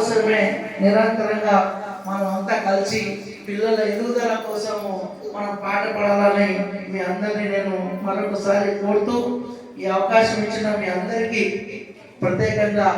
కోసమే నిరంతరంగా మనం అంతా కలిసి పిల్లల ఎదుగుదల కోసము మనం పాట పడాలని మీ అందరినీ నేను మరొకసారి కోరుతూ ఈ అవకాశం ఇచ్చిన మీ అందరికీ ప్రత్యేకంగా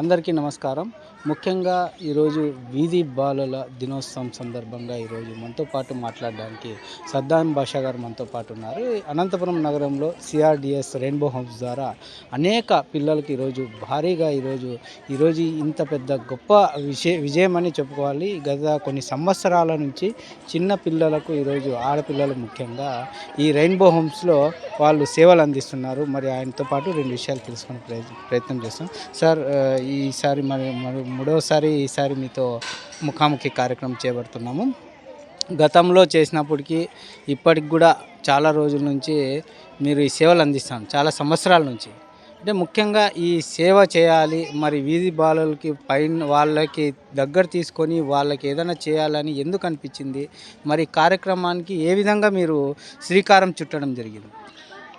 అందరికీ నమస్కారం. ముఖ్యంగా ఈరోజు వీధి బాలల దినోత్సవం సందర్భంగా ఈరోజు మనతో పాటు మాట్లాడడానికి సద్దాం బాషా గారు మనతో పాటు ఉన్నారు. అనంతపురం నగరంలో సిఆర్డిఎస్ రెయిన్బో హోమ్స్ ద్వారా అనేక పిల్లలకి ఈరోజు భారీగా ఈరోజు ఈరోజు ఇంత పెద్ద గొప్ప విజయ విజయం అని చెప్పుకోవాలి. గత కొన్ని సంవత్సరాల నుంచి చిన్న పిల్లలకు ఈరోజు ఆడపిల్లలు ముఖ్యంగా ఈ రెయిన్బో హోమ్స్లో వాళ్ళు సేవలు అందిస్తున్నారు. మరి ఆయనతో పాటు రెండు విషయాలు తెలుసుకునే ప్రయత్నం ప్రయత్నం చేస్తాం. సార్ ఈసారి మరి మరి మూడవసారి ఈసారి మీతో ముఖాముఖి కార్యక్రమం చేపడుతున్నాము. గతంలో చేసినప్పటికీ ఇప్పటికి కూడా చాలా రోజుల నుంచి మీరు ఈ సేవలు అందిస్తాం. చాలా సంవత్సరాల నుంచి. అంటే ముఖ్యంగా ఈ సేవ చేయాలి మరి వీధి బాలలకి పైన వాళ్ళకి దగ్గర తీసుకొని వాళ్ళకి ఏదైనా చేయాలని ఎందుకు అనిపించింది? మరి కార్యక్రమానికి ఏ విధంగా మీరు శ్రీకారం చుట్టడం జరిగింది?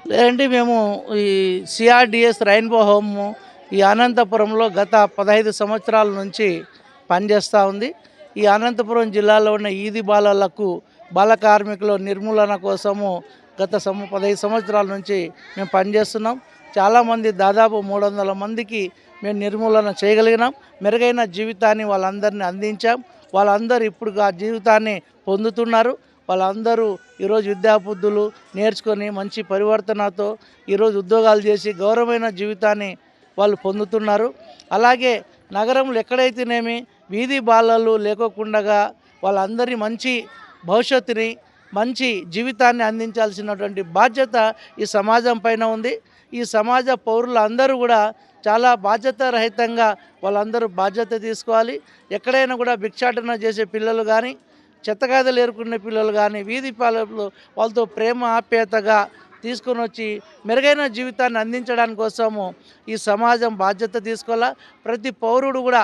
లేదంటే మేము ఈ సిఆర్డిఎస్ రైన్బో హోమ్ ఈ అనంతపురంలో గత పదహైదు సంవత్సరాల నుంచి పనిచేస్తూ ఉంది. ఈ అనంతపురం జిల్లాలో ఉన్న ఈది బాలలకు బాల కార్మికుల నిర్మూలన కోసము గత సమ పదహైదు సంవత్సరాల నుంచి మేము పనిచేస్తున్నాం. చాలామంది దాదాపు మూడు వందల మందికి మేము నిర్మూలన చేయగలిగినాం. మెరుగైన జీవితాన్ని వాళ్ళందరినీ అందించాం. వాళ్ళందరూ ఇప్పుడు ఆ జీవితాన్ని పొందుతున్నారు. వాళ్ళందరూ ఈరోజు విద్యాబుద్ధులు నేర్చుకొని మంచి పరివర్తనతో ఈరోజు ఉద్యోగాలు చేసి గౌరవమైన జీవితాన్ని వాళ్ళు పొందుతున్నారు. అలాగే నగరంలో ఎక్కడైతేనేమి వీధి బాలలు లేకోకుండా వాళ్ళందరి మంచి భవిష్యత్తుని మంచి జీవితాన్ని అందించాల్సినటువంటి బాధ్యత ఈ సమాజం పైన ఉంది. ఈ సమాజ పౌరులు అందరూ కూడా చాలా బాధ్యత రహితంగా వాళ్ళందరూ బాధ్యత తీసుకోవాలి. ఎక్కడైనా కూడా భిక్షాటన చేసే పిల్లలు కానీ చెత్తగాదలు ఏరుకునే పిల్లలు కానీ వీధి పాలకులు వాళ్ళతో ప్రేమ ఆప్యాయతగా తీసుకొని వచ్చి మెరుగైన జీవితాన్ని అందించడానికి కోసము ఈ సమాజం బాధ్యత తీసుకోవాలా? ప్రతి పౌరుడు కూడా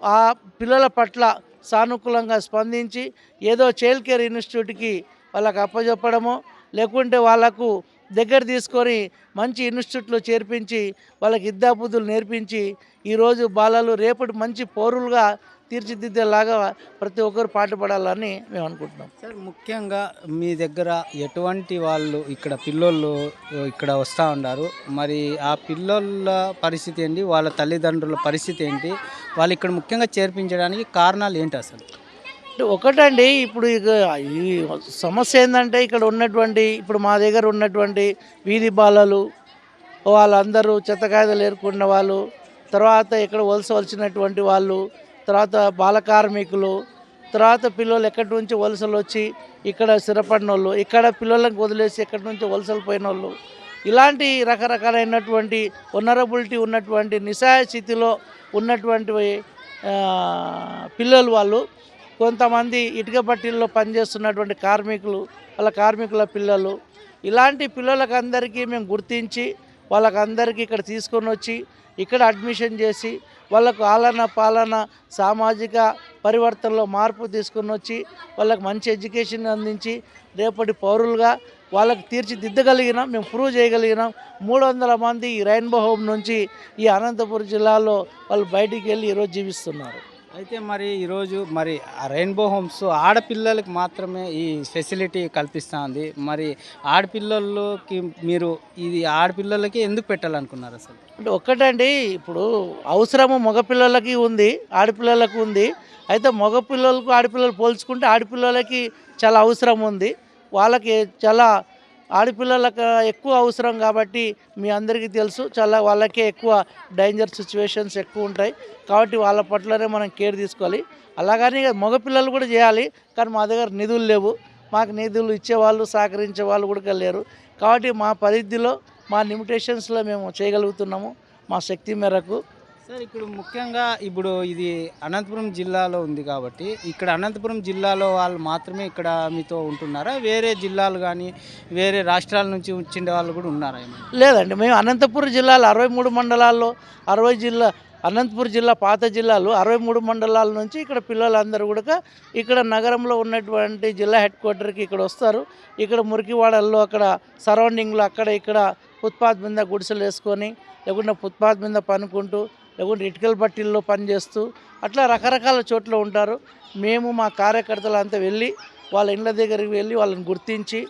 ఆ పిల్లల పట్ల సానుకూలంగా స్పందించి ఏదో చైల్డ్ కేర్ ఇన్స్టిట్యూట్కి వాళ్ళకి అప్పచెప్పడము లేకుంటే వాళ్ళకు దగ్గర తీసుకొని మంచి ఇన్స్టిట్యూట్లో చేర్పించి వాళ్ళకి ఇద్దాబుద్ధులు నేర్పించి ఈరోజు బాలలు రేపటి మంచి పౌరులుగా తీర్చిదిద్దేలాగా ప్రతి ఒక్కరు పాటుపడాలని మేము అనుకుంటున్నాం. సార్ ముఖ్యంగా మీ దగ్గర ఎటువంటి వాళ్ళు ఇక్కడ పిల్లోళ్ళు ఇక్కడ వస్తూ ఉన్నారు. మరి ఆ పిల్లోళ్ళ పరిస్థితి ఏంటి? వాళ్ళ తల్లిదండ్రుల పరిస్థితి ఏంటి? వాళ్ళు ఇక్కడ ముఖ్యంగా చేర్పించడానికి కారణాలు ఏంటి అసలు? అంటే ఒకటండి ఇప్పుడు ఇక ఈ సమస్య ఏంటంటే ఇక్కడ ఉన్నటువంటి ఇప్పుడు మా దగ్గర ఉన్నటువంటి వీధి బాలలు వాళ్ళందరూ చెత్తకాయలు ఏరుకున్న వాళ్ళు తర్వాత ఇక్కడ వలస వచ్చినటువంటి వాళ్ళు తర్వాత బాల కార్మికులు తర్వాత పిల్లలు ఎక్కడి నుంచి వలసలు వచ్చి ఇక్కడ స్థిరపడిన వాళ్ళు ఇక్కడ పిల్లలకు వదిలేసి ఎక్కడి నుంచి వలసలు పోయిన వాళ్ళు ఇలాంటి రకరకాలైనటువంటి వనరబిలిటీ ఉన్నటువంటి నిస్సహాయ స్థితిలో ఉన్నటువంటి పిల్లలు వాళ్ళు కొంతమంది ఇటుక పట్టీల్లో పనిచేస్తున్నటువంటి కార్మికులు వాళ్ళ కార్మికుల పిల్లలు ఇలాంటి పిల్లలకందరికీ మేము గుర్తించి వాళ్ళకందరికీ ఇక్కడ తీసుకొని వచ్చి ఇక్కడ అడ్మిషన్ చేసి వాళ్ళకు ఆలన పాలన సామాజిక పరివర్తనలో మార్పు తీసుకొని వచ్చి వాళ్ళకి మంచి ఎడ్యుకేషన్ అందించి రేపటి పౌరులుగా వాళ్ళకి తీర్చిదిద్దగలిగినాం మేము ప్రూవ్ చేయగలిగినాం. మూడు వందల మంది ఈ రెయిన్బో హోమ్ నుంచి ఈ అనంతపురం జిల్లాలో వాళ్ళు బయటికి వెళ్ళి ఈరోజు జీవిస్తున్నారు. అయితే మరి ఈరోజు మరి ఆ రెయిన్బో హోమ్స్ ఆడపిల్లలకు మాత్రమే ఈ ఫెసిలిటీ కల్పిస్తుంది. మరి ఆడపిల్లలకి మీరు ఇది ఆడపిల్లలకి ఎందుకు పెట్టాలనుకున్నారు అసలు? అంటే ఒక్కటండి ఇప్పుడు అవసరము మగపిల్లలకి ఉంది ఆడపిల్లలకు ఉంది. అయితే మగపిల్లలకు ఆడపిల్లలు పోల్చుకుంటే ఆడపిల్లలకి చాలా అవసరం ఉంది. వాళ్ళకి చాలా ఆడపిల్లలకు ఎక్కువ అవసరం కాబట్టి మీ అందరికీ తెలుసు చాలా వాళ్ళకే ఎక్కువ డేంజర్ సిచ్యువేషన్స్ ఎక్కువ ఉంటాయి. కాబట్టి వాళ్ళ పట్లనే మనం కేర్ తీసుకోవాలి. అలాగని మగపిల్లలు కూడా చేయాలి కానీ మా దగ్గర నిధులు లేవు. మాకు నిధులు ఇచ్చేవాళ్ళు సహకరించే వాళ్ళు కూడా లేరు. కాబట్టి మా పరిధిలో మా లిమిటేషన్స్లో మేము చేయగలుగుతున్నాము మా శక్తి మేరకు. సార్ ఇప్పుడు ముఖ్యంగా ఇప్పుడు ఇది అనంతపురం జిల్లాలో ఉంది కాబట్టి ఇక్కడ అనంతపురం జిల్లాలో వాళ్ళు మాత్రమే ఇక్కడ మీతో ఉంటున్నారా? వేరే జిల్లాలు కానీ వేరే రాష్ట్రాల నుంచి వచ్చిండే వాళ్ళు కూడా ఉన్నారా లేదండి మేము అనంతపురం జిల్లాలో అరవై మూడు మండలాల్లో అరవై జిల్లా అనంతపురం జిల్లా పాత జిల్లాలు అరవై మూడు మండలాల నుంచి ఇక్కడ పిల్లలందరూ కూడా ఇక్కడ నగరంలో ఉన్నటువంటి జిల్లా హెడ్ క్వార్టర్కి ఇక్కడ వస్తారు. ఇక్కడ మురికివాడల్లో అక్కడ సరౌండింగ్లో అక్కడ ఇక్కడ ఫుట్పాత్ మీద గుడిసెలు వేసుకొని లేకుంటే ఫుట్పాత్ మీద పనుకుంటూ లేకుంటే ఇటుకల పట్టిల్లో పనిచేస్తూ అట్లా రకరకాల చోట్ల ఉంటారు. మేము మా కార్యకర్తలు అంతా వెళ్ళి వాళ్ళ ఇండ్ల దగ్గరికి వెళ్ళి వాళ్ళని గుర్తించి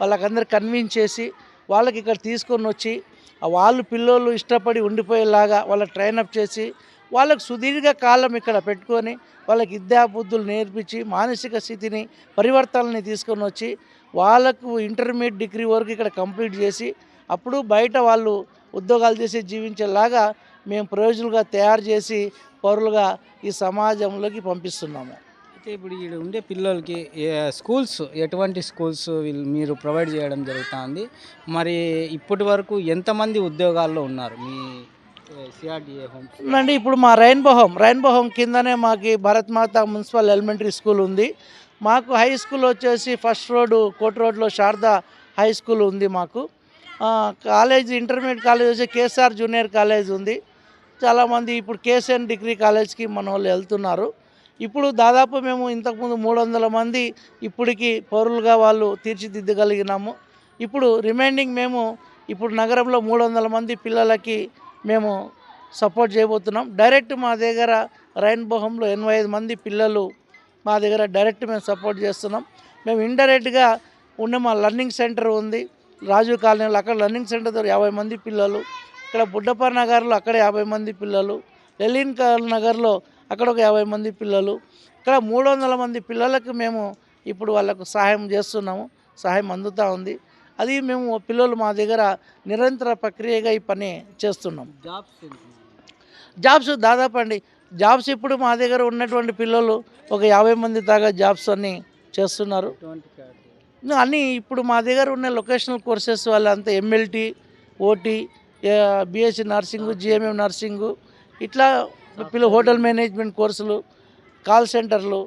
వాళ్ళకందరూ కన్విన్స్ చేసి వాళ్ళకి ఇక్కడ తీసుకొని వచ్చి వాళ్ళు పిల్లోళ్ళు ఇష్టపడి ఉండిపోయేలాగా వాళ్ళ ట్రైనప్ చేసి వాళ్ళకు సుదీర్ఘ కాలం ఇక్కడ పెట్టుకొని వాళ్ళకి విద్యాబుద్ధులు నేర్పించి మానసిక స్థితిని పరివర్తనని తీసుకొని వచ్చి వాళ్ళకు ఇంటర్మీడియట్ డిగ్రీ వరకు ఇక్కడ కంప్లీట్ చేసి అప్పుడు బయట వాళ్ళు ఉద్యోగాలు చేసి జీవించేలాగా మేము ప్రయోజకులుగా తయారు చేసి పౌరులుగా ఈ సమాజంలోకి పంపిస్తున్నాము. అయితే ఇప్పుడు ఇక్కడ ఉండే పిల్లలకి స్కూల్స్ ఎటువంటి స్కూల్స్ మీరు ప్రొవైడ్ చేయడం జరుగుతుంది? మరి ఇప్పటి వరకు ఎంతమంది ఉద్యోగాల్లో ఉన్నారు మీ అండి ఇప్పుడు మా రైన్బో హోమ్ రైన్బో హోమ్ కిందనే మాకు భరత్ మాత మున్సిపల్ ఎలిమెంటరీ స్కూల్ ఉంది. మాకు హై స్కూల్ వచ్చేసి ఫస్ట్ రోడ్ కోట్ రోడ్లో శారదా హై స్కూల్ ఉంది మాకు. కాలేజ్ ఇంటర్మీడియట్ కాలేజ్ వచ్చి కేఎస్ఆర్ జూనియర్ కాలేజ్ ఉంది. చాలామంది ఇప్పుడు కేఎస్ఎన్ డిగ్రీ కాలేజ్కి మన వాళ్ళు వెళ్తున్నారు. ఇప్పుడు దాదాపు మేము ఇంతకుముందు మూడు వందల మంది ఇప్పటికి పౌరులుగా వాళ్ళు తీర్చిదిద్దగలిగినాము. ఇప్పుడు రిమైండింగ్ మేము ఇప్పుడు నగరంలో మూడు వందల మంది పిల్లలకి మేము సపోర్ట్ చేయబోతున్నాం. డైరెక్ట్ మా దగ్గర రైన్బోహంలో ఎనభై ఐదు మంది పిల్లలు మా దగ్గర డైరెక్ట్ మేము సపోర్ట్ చేస్తున్నాం. మేము ఇండైరెక్ట్గా ఉన్న మా లర్నింగ్ సెంటర్ ఉంది. రాజీవ్ కాలనీలో అక్కడ లర్నింగ్ సెంటర్ దగ్గర యాభై మంది పిల్లలు ఇక్కడ బుడ్డపర్ నగర్లో అక్కడ యాభై మంది పిల్లలు లెలిన్ కాల్ నగర్లో అక్కడ ఒక యాభై మంది పిల్లలు ఇక్కడ మూడు వందల మంది పిల్లలకు మేము ఇప్పుడు వాళ్ళకు సహాయం చేస్తున్నాము సహాయం అందుతూ ఉంది. అది మేము పిల్లలు మా దగ్గర నిరంతర ప్రక్రియగా ఈ పని చేస్తున్నాం. జాబ్స్ జాబ్స్ దాదాపు అండి జాబ్స్ ఇప్పుడు మా దగ్గర ఉన్నటువంటి పిల్లలు ఒక యాభై మంది దాకా జాబ్స్ అన్నీ చేస్తున్నారు? అన్నీ ఇప్పుడు మా దగ్గర ఉన్న లొకేషనల్ కోర్సెస్ వాళ్ళంతా MLT OT BSc nursing GMM nursing ఇట్లా పిల్ల హోటల్ మేనేజ్మెంట్ కోర్సులు కాల్ సెంటర్లు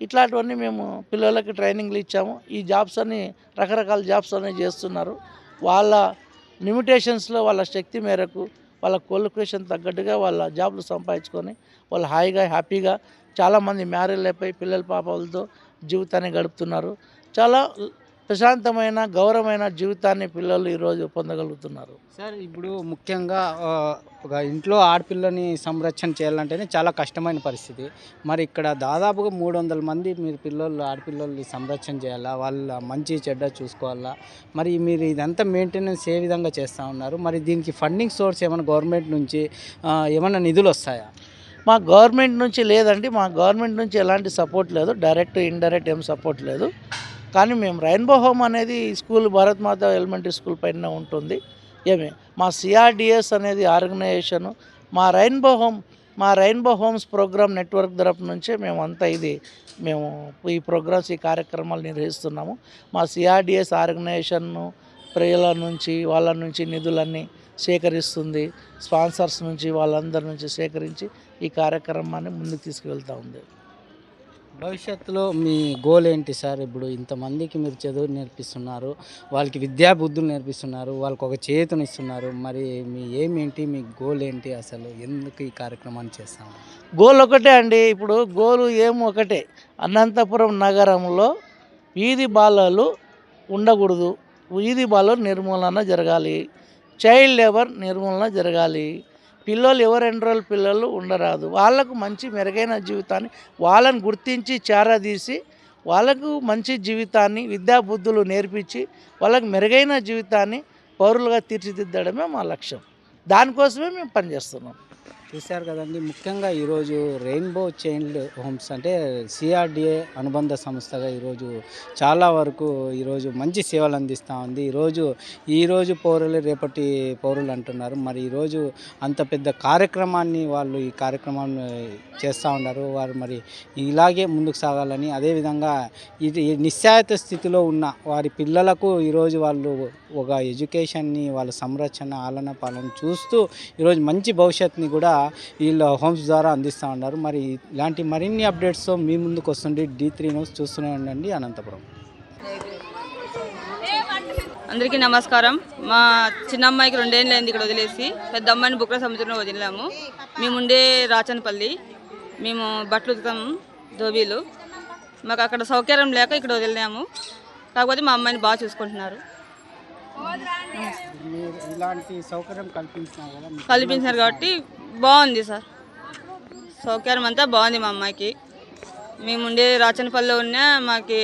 ఇట్లాంటివన్నీ మేము పిల్లలకి ట్రైనింగ్లు ఇచ్చాము. ఈ జాబ్స్ అన్ని రకరకాల జాబ్స్ అన్నీ చేస్తున్నారు. వాళ్ళ లిమిటేషన్స్లో వాళ్ళ శక్తి మేరకు వాళ్ళ క్వాలిఫికేషన్ తగ్గట్టుగా వాళ్ళ జాబ్లు సంపాదించుకొని వాళ్ళు హాయిగా హ్యాపీగా చాలామంది మ్యారేజ్ అయిపోయి పిల్లల పాపలతో జీవితాన్ని గడుపుతున్నారు. చాలా ప్రశాంతమైన గౌరవమైన జీవితాన్ని పిల్లలు ఈరోజు పొందగలుగుతున్నారు. సార్ ఇప్పుడు ముఖ్యంగా ఒక ఇంట్లో ఆడపిల్లని సంరక్షణ చేయాలంటేనే చాలా కష్టమైన పరిస్థితి. మరి ఇక్కడ దాదాపుగా మూడు వందల మంది మీరు పిల్లలు ఆడపిల్లల్ని సంరక్షణ చేయాలా? వాళ్ళ మంచి చెడ్డ చూసుకోవాలా? మరి మీరు ఇదంతా మెయింటెనెన్స్ ఏ విధంగా చేస్తూ ఉన్నారు? మరి దీనికి ఫండింగ్ సోర్స్ ఏమైనా గవర్నమెంట్ నుంచి ఏమైనా నిధులు వస్తాయా? మా గవర్నమెంట్ నుంచి లేదండి మా గవర్నమెంట్ నుంచి ఎలాంటి సపోర్ట్ లేదు డైరెక్ట్ ఇండైరెక్ట్ ఏం సపోర్ట్ లేదు. కానీ మేము రెయిన్బో హోమ్ అనేది school Bharat Mata elementary school పైన ఉంటుంది. ఏమి మా సిఆర్డిఎస్ అనేది ఆర్గనైజేషన్ మా రెయిన్బో హోమ్ మా రెయిన్బో హోమ్స్ ప్రోగ్రామ్ నెట్వర్క్ తరపు నుంచే మేము అంతా ఇది మేము ఈ ప్రోగ్రామ్స్ ఈ కార్యక్రమాలు నిర్వహిస్తున్నాము. మా సిఆర్డిఎస్ ఆర్గనైజేషన్ను ప్రజల నుంచి వాళ్ళ నుంచి నిధులన్నీ సేకరిస్తుంది. స్పాన్సర్స్ నుంచి వాళ్ళందరి నుంచి సేకరించి ఈ కార్యక్రమాన్ని ముందుకు తీసుకువెళ్తూ ఉంది. భవిష్యత్తులో మీ గోల్ ఏంటి సార్? ఇప్పుడు ఇంతమందికి మీరు చదువు నేర్పిస్తున్నారు వాళ్ళకి విద్యా బుద్ధులు నేర్పిస్తున్నారు వాళ్ళకి ఒక చేతుని ఇస్తున్నారు. మరి మీ ఏమేంటి మీ గోల్ ఏంటి అసలు? ఎందుకు ఈ కార్యక్రమాన్ని చేస్తాము గోల్ ఒకటే అండి. ఇప్పుడు గోలు ఏం ఒకటే. అనంతపురం నగరంలో వీధి బాలలు ఉండకూడదు. వీధి బాలలు నిర్మూలన జరగాలి. చైల్డ్ లేబర్ నిర్మూలన జరగాలి. పిల్లలు ఎవరు ఎన్రోల్ పిల్లలు ఉండరాదు. వాళ్ళకు మంచి మెరుగైన జీవితాన్ని వాళ్ళని గుర్తించి చేరదీసి వాళ్ళకు మంచి జీవితాన్ని విద్యాబుద్ధులు నేర్పించి వాళ్ళకు మెరుగైన జీవితాన్ని పౌరులుగా తీర్చిదిద్దడమే మా లక్ష్యం. దానికోసమే మేము పనిచేస్తున్నాం. చూశారు కదండి. ముఖ్యంగా ఈరోజు రెయిన్బో చైల్డ్ హోమ్స్ అంటే సిఆర్డిఏ అనుబంధ సంస్థగా ఈరోజు చాలా వరకు ఈరోజు మంచి సేవలు అందిస్తూ ఉంది. ఈరోజు ఈరోజు పౌరులు రేపటి పౌరులు అంటున్నారు. మరి ఈరోజు అంత పెద్ద కార్యక్రమాన్ని వాళ్ళు ఈ కార్యక్రమాన్ని చేస్తూ ఉన్నారు. వారు మరి ఇలాగే ముందుకు సాగాలని అదేవిధంగా ఇది ఈ నిస్సాయత స్థితిలో ఉన్న వారి పిల్లలకు ఈరోజు వాళ్ళు ఒక ఎడ్యుకేషన్ని వాళ్ళ సంరక్షణ ఆలన పాలన చూస్తూ ఈరోజు మంచి భవిష్యత్తుని కూడా వీళ్ళ హోమ్స్ ద్వారా అందిస్తూ ఉన్నారు. మరి ఇలాంటి మరిన్ని అప్డేట్స్తో మీ ముందుకు వస్తుండే డి త్రీ న్యూస్ చూస్తూనే ఉండండి. అనంతపురం. అందరికీ నమస్కారం. మా చిన్న అమ్మాయికి రెండేళ్ళు అయింది ఇక్కడ వదిలేసి. పెద్ద అమ్మాయిని బుక్ర సముద్రంలో వదిలాము మేము ఉండే రాచనపల్లి. మేము బట్టలు ఉతుకుతాము ధోబీలు. మాకు అక్కడ సౌకర్యం లేక ఇక్కడ వదిలినాము. కాకపోతే మా అమ్మాయిని బాగా చూసుకుంటున్నారు. కల్పించినారు కాబట్టి బాగుంది సార్. సౌకర్యం అంతా బాగుంది మా అమ్మాయికి. మేము ఉండే రాచనపల్లిలో ఉన్న మాకి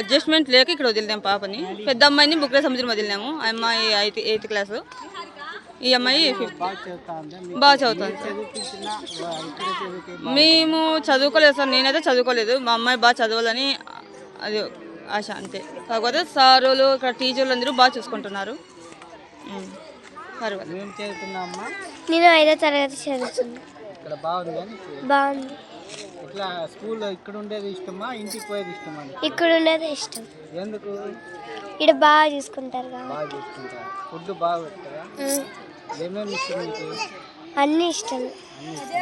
అడ్జస్ట్మెంట్ లేక ఇక్కడ వదిలినాం పాపని. పెద్ద అమ్మాయిని బుక్రే సముద్రం వదిలినాము. ఆ అమ్మాయి ఎయిత్ ఎయిత్ క్లాసు. ఈ అమ్మాయి బాగా చదువుతుంది సార్. మేము చదువుకోలేదు సార్. నేనైతే చదువుకోలేదు. మా అమ్మాయి బాగా చదవాలని అది ఆశ అంతే. కాకపోతే సారులు ఇక్కడ టీచర్లు అందరూ బాగా చూసుకుంటున్నారు. నేను ఐదో తరగతి చదువుతున్నా. ఇక్కడ బాగుంది కానీ బాగుంది. ఇట్లా స్కూల్లో ఇక్కడ ఉండేది ఇష్టమా? ఇంటికి పోయేది ఇష్టమా? ఇక్కడ ఉండేది ఇష్టం. ఎందుకు? ఇక్కడ బాగా చూసుకుంటారు కదా. బాగా చూసుకుంటారు? ఫుడ్ బాగా పెడతారా? ఉమ్. ఏమేమి ఇష్టం మీకు అన్నీ ఇష్టం అన్ని ఇష్టం.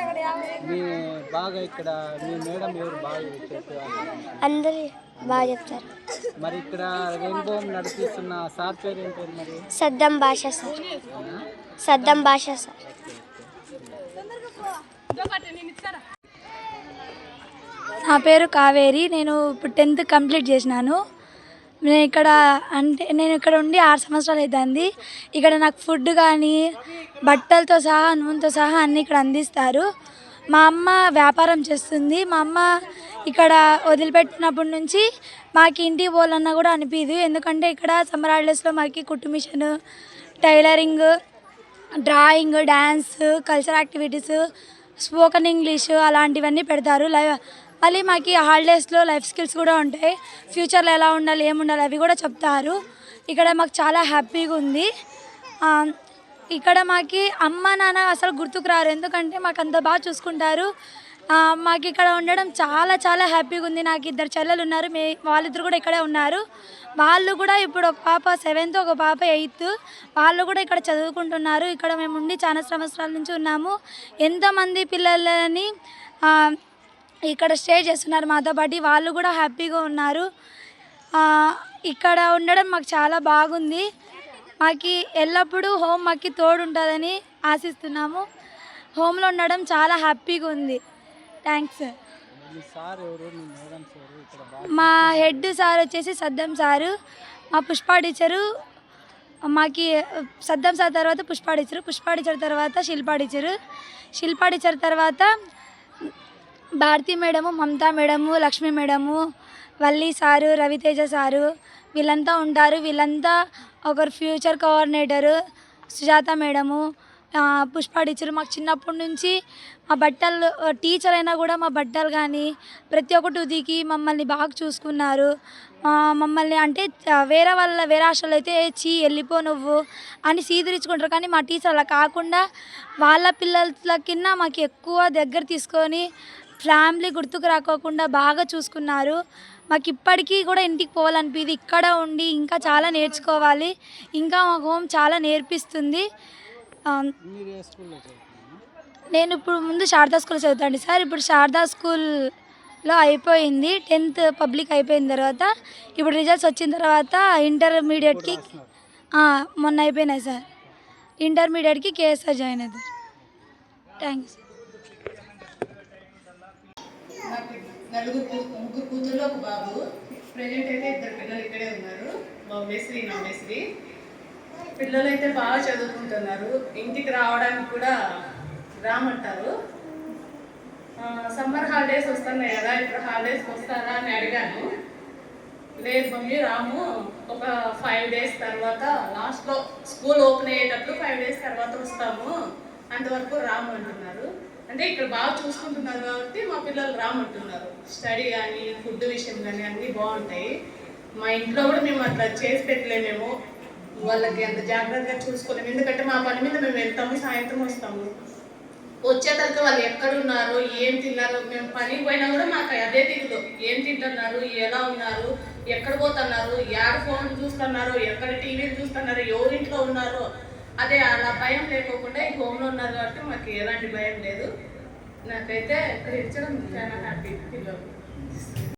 మీ బాగా ఇక్కడ మీ మేడం ఎవరు బాగా చెప్పేవాళ్ళు? అందరూ బాగా చెప్తారు. మరి ఇక్కడ రెయిన్బో నడిపిస్తున్న సార్ పేరు ఏం పేరు మరి? సద్దం భాష సార్. సద్దం భాష సార్. నా పేరు కావేరి నేను ఇప్పుడు టెన్త్ కంప్లీట్ చేసినాను. నేను ఇక్కడ అంటే నేను ఇక్కడ ఉండి ఆరు సంవత్సరాలు అవుతుంది ఇక్కడ నాకు ఫుడ్ కానీ బట్టలతో సహా నూనెతో సహా అన్నీ ఇక్కడ అందిస్తారు. మా అమ్మ వ్యాపారం చేస్తుంది. మా అమ్మ ఇక్కడ వదిలిపెట్టినప్పటి నుంచి మాకు ఇంటికి పోవాలన్నా కూడా అనిపించదు ఎందుకంటే ఇక్కడ సమ్మర్ హాలిడేస్లో మాకు కుట్టు machine tailoring drawing dance culture activities spoken English అలాంటివన్నీ పెడతారు. లైవ్ మళ్ళీ మాకు హాలిడేస్లో లైఫ్ స్కిల్స్ కూడా ఉంటాయి. ఫ్యూచర్లో ఎలా ఉండాలి ఏముండాలి అవి కూడా చెప్తారు. ఇక్కడ మాకు చాలా హ్యాపీగా ఉంది. ఇక్కడ మాకి అమ్మ నాన్న అసలు గుర్తుకు రారు. ఎందుకంటే మాకు అంత బాగా చూసుకుంటారు. మాకు ఇక్కడ ఉండడం చాలా చాలా హ్యాపీగా ఉంది. నాకు ఇద్దరు చెల్లెలు ఉన్నారు. మే వాళ్ళిద్దరు కూడా ఇక్కడే ఉన్నారు. వాళ్ళు కూడా ఇప్పుడు ఒక పాప సెవెంత్ ఒక పాప ఎయిత్. వాళ్ళు కూడా ఇక్కడ చదువుకుంటున్నారు. ఇక్కడ మేము ఉండి చాలా సంవత్సరాల నుంచి ఉన్నాము. ఎంతమంది పిల్లలని ఇక్కడ స్టే చేస్తున్నారు మాతో పాటు వాళ్ళు కూడా హ్యాపీగా ఉన్నారు. ఇక్కడ ఉండడం మాకు చాలా బాగుంది. మాకు ఎల్లప్పుడూ హోమ్ మాకు తోడు ఉంటుందని ఆశిస్తున్నాము. హోమ్లో ఉండడం చాలా హ్యాపీగా ఉంది. థ్యాంక్స్ మీ హెడ్ సార్ వచ్చేసి సద్దం సారు. మా పుష్ప టీచరు మాకి సద్దం సార్ తర్వాత పుష్ప టీచరు పుష్ప టీచర్ తర్వాత శిల్పా టీచరు. శిల్పా టీచర్ తర్వాత Bharati madam Mamata madam Lakshmi madam Valli sir Raviteja sir వీళ్ళంతా ఉంటారు. వీళ్ళంతా ఒకరు future coordinator Sujata madam Pushpa teacher మాకు చిన్నప్పటి నుంచి మా బట్టలు టీచర్ అయినా కూడా మా బట్టలు కానీ ప్రతి ఒక్కటి ఉదికి మమ్మల్ని బాగా చూసుకున్నారు. మమ్మల్ని అంటే వేరే వాళ్ళ వేరే ఆశలు అయితే చీ వెళ్ళిపో నువ్వు అని సీదిరించుకుంటారు. కానీ మా టీచర్ అలా కాకుండా వాళ్ళ పిల్లల కింద మాకు ఎక్కువ దగ్గర తీసుకొని ఫ్యామిలీ గుర్తుకు రాకోకుండా బాగా చూసుకున్నారు. మాకు ఇప్పటికీ కూడా ఇంటికి పోవాలనిపించింది ఇక్కడ ఉండి ఇంకా చాలా నేర్చుకోవాలి. ఇంకా మాకు హోమ్ చాలా నేర్పిస్తుంది. నేను ఇప్పుడు ముందు శారదా స్కూల్ చదువుతాండి సార్. ఇప్పుడు శారదా స్కూల్లో అయిపోయింది. టెన్త్ పబ్లిక్ అయిపోయిన తర్వాత ఇప్పుడు రిజల్ట్స్ వచ్చిన తర్వాత ఇంటర్మీడియట్కి మొన్న అయిపోయినాయి సార్. ఇంటర్మీడియట్కి కేఎస్ఆర్ జాయిన్ అవుతారు. థ్యాంక్ యూ నాకు నలుగురు ముగ్గురు కూతుర్లు ఒక బాబు. ప్రజెంట్ అయితే ఇద్దరు పిల్లలు ఇక్కడే ఉన్నారు. భవ్యశ్రీ నవ్యశ్రీ పిల్లలు అయితే బాగా చదువుకుంటున్నారు. ఇంటికి రావడానికి కూడా రామంటారు. సమ్మర్ హాలిడేస్ వస్తున్నాయి కదా ఇప్పుడు హాలిడేస్కి వస్తారా అని అడిగాను. లేదు మమ్మీ రాము. ఒక ఫైవ్ డేస్ తర్వాత లాస్ట్లో స్కూల్ ఓపెన్ అయ్యేటప్పుడు ఫైవ్ డేస్ తర్వాత వస్తాము. అంతవరకు రాము అంటున్నారు. అంటే ఇక్కడ బాగా చూసుకుంటున్నారు కాబట్టి మా పిల్లలు రామంటున్నారు. స్టడీ కానీ ఫుడ్ విషయం కానీ అన్నీ బాగుంటాయి. మా ఇంట్లో కూడా మేము అట్లా చేసి పెట్టలేమేమో. వాళ్ళకి అంత జాగ్రత్తగా చూసుకోలేము. ఎందుకంటే మా పని మీద మేము వెళ్తాము సాయంత్రం వస్తాము. వచ్చేతలకి వాళ్ళు ఎక్కడున్నారు ఏం తిన్నారు మేము పనికి పోయినా కూడా మాకు అదే తిరుగుదు ఏం తింటున్నారు ఎలా ఉన్నారు ఎక్కడ పోతున్నారు ఎవరు ఫోన్ చూస్తున్నారు ఎక్కడ టీవీలు చూస్తున్నారు ఎవరింట్లో ఉన్నారు అదే అలా భయం లేకోకుండా ఈ హోమ్లో ఉన్నారు కాబట్టి మాకు ఎలాంటి భయం లేదు. నాకైతే ఇక్కడ ఇచ్చడం చాలా హ్యాపీ పిల్లలు.